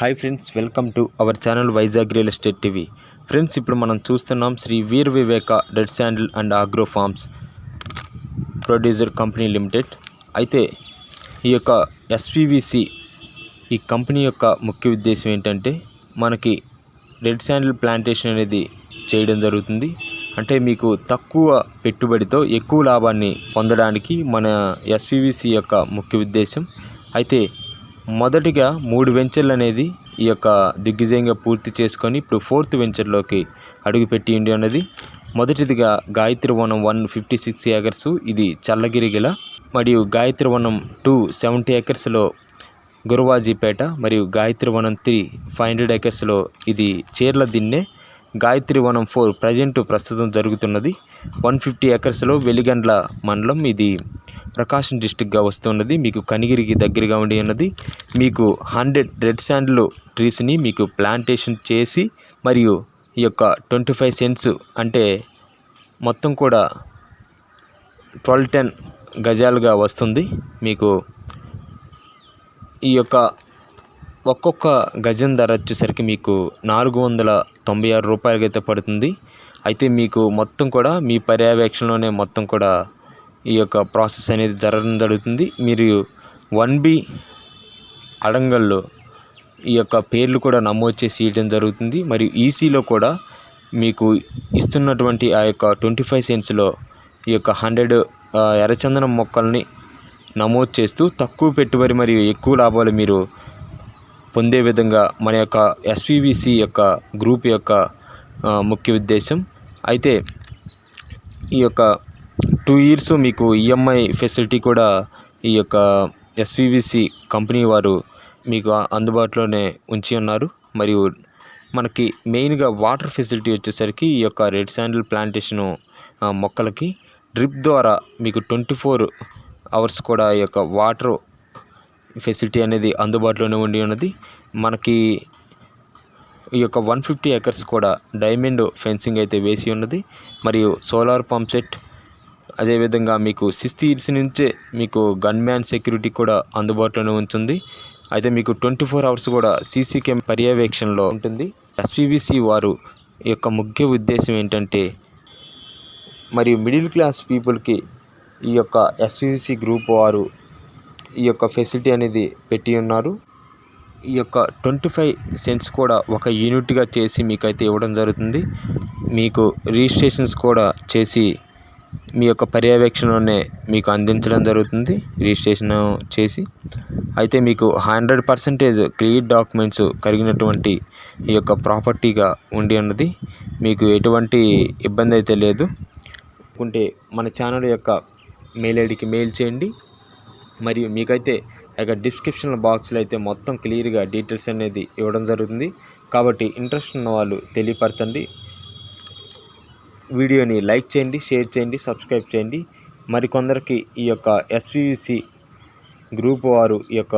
Hi friends welcome to our channel Vizag real estate TV friends ఇప్పుడు మనం చూస్తున్నాం Shri Veer Viveka red sandal and agro farms producer company limited. అయితే ఈ యొక్క ఎస్వివిసి ఈ company యొక్క ముఖ్య ఉద్దేశం ఏంటంటే మనకి రెడ్ శాండిల్ ప్లాంటేషన్ అనేది చేయడం జరుగుతుంది. అంటే మీకు తక్కువ పెట్టుబడితో ఎక్కువ లాభాన్ని పొందడానికి మన ఎస్వివిసి యొక్క ముఖ్య ఉద్దేశం. అయితే మొదటిగా మూడు వెంచర్లు అనేది ఈ యొక్క దిగ్విజయంగా పూర్తి చేసుకొని ఇప్పుడు ఫోర్త్ వెంచర్లోకి అడుగుపెట్టి ఉండి ఉన్నది. మొదటిదిగా Gayatrivanam one fifty six acres ఇది చల్లగిరిగిల మరియు గాయత్రివనం టూ సెవెంటీ ఏకర్స్లో గురువాజీపేట మరియు గాయత్రివనం త్రీ ఫైవ్ హండ్రెడ్ ఏకర్స్లో ఇది చీర్ల దిన్నె. గాయత్రివనం ఫోర్ ప్రజెంట్ ప్రస్తుతం జరుగుతున్నది. వన్ ఫిఫ్టీ ఏకర్స్లో వెలిగండ్ల మండలం ఇది. ప్రకాశం డిస్టిక్గా వస్తున్నది. మీకు కనిగిరికి దగ్గరగా ఉండి ఉన్నది. మీకు హండ్రెడ్ రెడ్ శాండ్లు ట్రీస్ని మీకు ప్లాంటేషన్ చేసి మరియు ఈ యొక్క ట్వంటీ ఫైవ్ సెంట్స్ అంటే మొత్తం కూడా ట్వెల్వ్ టెన్ గజాలుగా వస్తుంది. మీకు ఈ యొక్క ఒక్కొక్క గజం ధర వచ్చేసరికి మీకు నాలుగు వందల తొంభై ఆరు రూపాయలకి అయితే పడుతుంది. అయితే మీకు మొత్తం కూడా మీ పర్యవేక్షణలోనే మొత్తం కూడా ఈ యొక్క ప్రాసెస్ అనేది జరగడం జరుగుతుంది. మీరు వన్ బి అడంగల్లో ఈ యొక్క పేర్లు కూడా నమోదు చేసి ఇవ్వడం జరుగుతుంది. మరియు ఈసీలో కూడా మీకు ఇస్తున్నటువంటి ఆ యొక్క ట్వంటీ ఫైవ్ సెంట్స్లో ఈ యొక్క హండ్రెడ్ ఎర్రచందనం మొక్కల్ని నమోదు చేస్తూ తక్కువ పెట్టుబడి మరియు ఎక్కువ లాభాలు మీరు పొందే విధంగా మన యొక్క ఎస్పీబీసీ యొక్క గ్రూప్ యొక్క ముఖ్య ఉద్దేశం. అయితే ఈ యొక్క టూ ఇయర్స్ మీకు ఈఎంఐ ఫెసిలిటీ కూడా ఈ యొక్క ఎస్వివిసి కంపెనీ వారు మీకు అందుబాటులోనే ఉంచి ఉన్నారు. మరియు మనకి మెయిన్గా వాటర్ ఫెసిలిటీ వచ్చేసరికి ఈ యొక్క రెడ్ శాండిల్ ప్లాంటేషను మొక్కలకి డ్రిప్ ద్వారా మీకు ట్వంటీ ఫోర్ అవర్స్ కూడా ఈ యొక్క వాటర్ ఫెసిలిటీ అనేది అందుబాటులోనే ఉండి ఉన్నది. మనకి ఈ యొక్క వన్ ఫిఫ్టీ ఎకర్స్ కూడా డైమండ్ ఫెన్సింగ్ అయితే వేసి ఉన్నది. మరియు సోలార్ పంప్ సెట్ అదేవిధంగా మీకు సిక్స్త్ ఇయర్స్ నుంచే మీకు గన్ మ్యాన్ సెక్యూరిటీ కూడా అందుబాటులోనే ఉంటుంది. అయితే మీకు ట్వంటీ ఫోర్ అవర్స్ కూడా సీసీ కెమ్ పర్యవేక్షణలో ఉంటుంది. ఎస్పీవీసీ వారు ఈ యొక్క ముఖ్య ఉద్దేశం ఏంటంటే మరియు మిడిల్ క్లాస్ పీపుల్కి ఈ యొక్క ఎస్పీవీసీ గ్రూప్ వారు ఈ యొక్క ఫెసిలిటీ అనేది పెట్టి ఉన్నారు. ఈ యొక్క ట్వంటీ ఫైవ్ సెంట్స్ కూడా ఒక యూనిట్గా చేసి మీకు అయితే ఇవ్వడం జరుగుతుంది. మీకు రిజిస్ట్రేషన్స్ కూడా చేసి మీ యొక్క పర్యవేక్షణలోనే మీకు అందించడం జరుగుతుంది. రిజిస్ట్రేషన్ చేసి అయితే మీకు హండ్రెడ్ పర్సెంటేజ్ క్లియర్ డాక్యుమెంట్స్ కలిగినటువంటి ఈ యొక్క ప్రాపర్టీగా ఉండి ఉన్నది. మీకు ఎటువంటి ఇబ్బంది అయితే లేదు. అనుకుంటే మన ఛానల్ యొక్క మెయిల్ ఐడికి మెయిల్ చేయండి. మరియు మీకైతే ఆ యొక్క డిస్క్రిప్షన్ బాక్స్లో అయితే మొత్తం క్లియర్గా డీటెయిల్స్ అనేది ఇవ్వడం జరుగుతుంది. కాబట్టి ఇంట్రెస్ట్ ఉన్న వాళ్ళు తెలియపరచండి. వీడియోని లైక్ చేయండి షేర్ చేయండి సబ్స్క్రైబ్ చేయండి. మరికొందరికి ఈ యొక్క ఎస్పిసి గ్రూప్ వారు ఈ యొక్క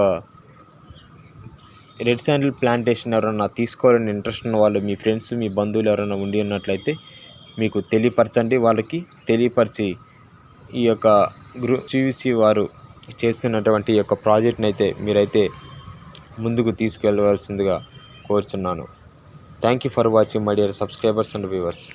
రెడ్ శాండిల్ ప్లాంటేషన్ ఎవరన్నా తీసుకోవాలని ఇంట్రెస్ట్ ఉన్న వాళ్ళు మీ ఫ్రెండ్స్ మీ బంధువులు ఎవరైనా ఉండి ఉన్నట్లయితే మీకు తెలియపరచండి. వాళ్ళకి తెలియపరిచి ఈ యొక్క గ్రూ సివిసి వారు చేస్తున్నటువంటి ఈ యొక్క ప్రాజెక్ట్ని అయితే మీరైతే ముందుకు తీసుకెళ్ళవలసిందిగా కోరుచున్నాను. Thank you for watching my dear subscribers and viewers.